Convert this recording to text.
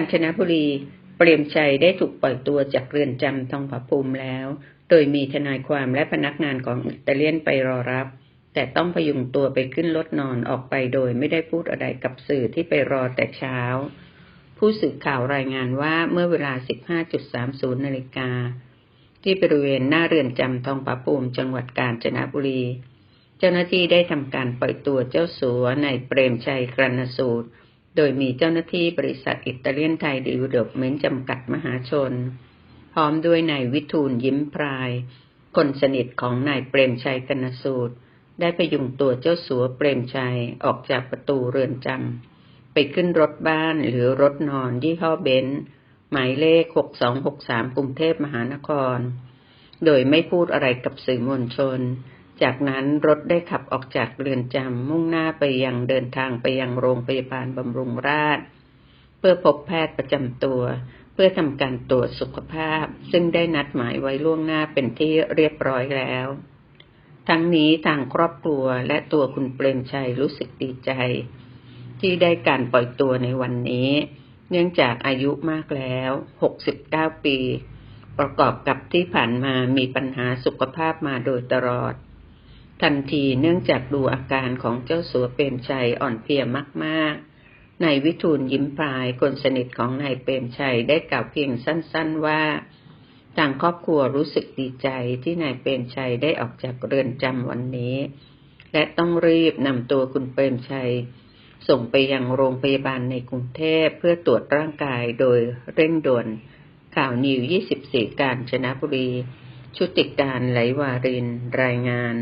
ญจนบุรีเปรมชัยได้ถูกปล่อยตัวจากเรือนจำทองผาภูมิแล้ว โดยมีทนายความและพนักงานของอิตาเลียนไปรอรับ แต่ต้องพยุงตัวไปขึ้นรถนอนออกไปโดยไม่ได้พูดอะไรกับสื่อที่ไปรอแต่เช้า ผู้สื่อข่าวรายงานว่าเมื่อเวลา 15.30นาฬิกาที่บริเวณหน้าเรือนจำทองผาภูมิจังหวัดกาญจนบุรี เจ้าหน้าที่ได้ทำการปล่อยตัวเจ้าสัวในเปรมชัยกรณสูตร โดยมีเจ้าหน้าที่บริษัทอิตาเลียนไทยดีเวลอปเมนต์จำกัดมหาชน พร้อมด้วยนายวิทูลยิ้มพราย คนสนิทของนายเปรมชัยกรณสูตร ได้พยุงตัวเจ้าสัวเปรมชัยออกจากประตูเรือนจำไปขึ้นรถบ้านหรือรถนอนยี่ห้อเบนซ์หมายเลข 6263 กรุงเทพมหานคร โดยไม่พูดอะไรกับสื่อมวลชน จากนั้นรถได้ขับออกจากเรือนจำมุ่งหน้าไปยังเดินทางไปยังโรงพยาบาลบำรุงราษฎร์เพื่อพบแพทย์ประจำตัว เพื่อทำการตรวจสุขภาพ ซึ่งได้นัดหมายไว้ล่วงหน้าเป็นที่เรียบร้อยแล้ว ทั้งนี้ทางครอบครัวและตัวคุณเปรมชัยรู้สึกดีใจ ที่ได้การปล่อยตัวในวันนี้ เนื่องจากอายุมากแล้ว 69 ปี ประกอบกับที่ผ่านมามีปัญหาสุขภาพมาโดยตลอด ทันทีเนื่องจากดูอาการของเจ้าสัวเปรมชัยอ่อนเพลียมากๆนายวิทูลยิ้มพลายคนสนิทของนายเปรมชัยได้กล่าวเพียงสั้นๆว่าทางครอบครัวรู้สึกดีใจที่นายเปรมชัยได้ออกจากเรือนจำวันนี้ และต้องรีบนำตัวคุณเปรมชัย ส่งไปยังโรงพยาบาลในกรุงเทพเพื่อตรวจร่างกายโดยเร่งด่วน ข่าวนิว 24 การชนะบุรี ชุติการไหลวาริน รายงาน